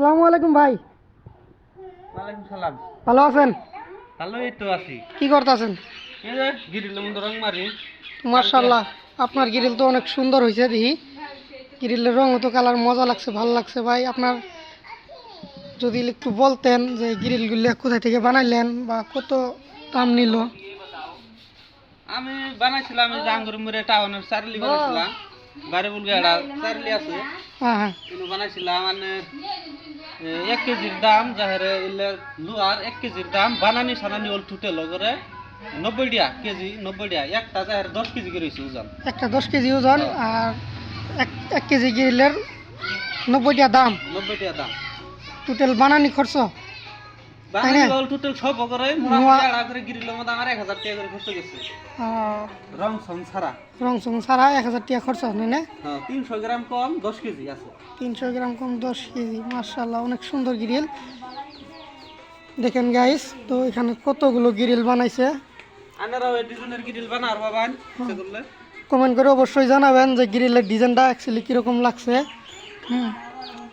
সালামু আলাইকুম ভাই। ওয়ালাইকুম সালাম। ভালো আছেন? ভালো এই তো আছি। কি করতেছেন? এই যে গিরিলের রং মারি। মার্শাল্লাহ আপনার গ্রিল তো অনেক সুন্দর হয়েছে দেখি। গ্রিলের রং তো কালার মজা লাগছে ভালো লাগছে ভাই। আপনার যদি একটু বলতেন যে গ্রিলগুলি কোথায় থেকে বানাইলেন বা কত দাম নিল? আমি বানাইছিলাম এই টাউনের চারলি বানাইছিলাম চারলি আছে। হ্যাঁ হ্যাঁ। বানাইছিলাম মানে এক কেজির দাম যাহারে ইলে লুয়ার এক কেজির দাম বানানি সানানি ওল ঠুটে লগরে নব্বই ডিয়া কেজি নব্বই ডিয়া একটা যাহের দশ কেজি করে ওজন। একটা দশ কেজি ওজন আর এক এক কেজি গিয়ে নব্বই টাকা দাম। নব্বই ডিয়া দাম। টোটাল বানানি খরচ? বানানি না? ওল সব করে নোয়া- করে গিরিলের মধ্যে আমার এক হাজার টাকা করে খরচ গেছে। রং সং রং সং সারা টাকা খরচ হয় না? হ্যাঁ গ্রাম কম দশ কেজি আছে। তিনশো গ্রাম কম দশ কেজি মার্শাল্লাহ অনেক সুন্দর গ্রিল। দেখেন গাইস তো এখানে কতগুলো গ্রিল বানাইছে। আনারাও এই ডিজাইনের গ্রিল বানার বাবান কমেন্ট করে অবশ্যই জানাবেন যে গ্রিলের ডিজাইনটা অ্যাকচুয়ালি কীরকম লাগছে। হুম।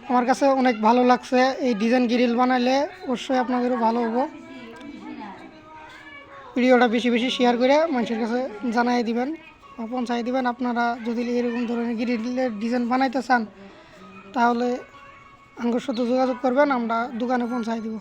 আমার কাছে অনেক ভালো লাগছে। এই ডিজাইন গ্রিল বানাইলে অবশ্যই আপনাদেরও ভালো হব। ভিডিওটা বেশি বেশি শেয়ার করে মানুষের কাছে জানাই দিবেন পৌঁছাই দিবেন। আপনারা যদি এরকম ধরনের গ্রিলের ডিজাইন বানাইতে চান, তাহলে আমার সাথে যোগাযোগ করবেন, আমরা দোকানে পৌঁছাই দিব।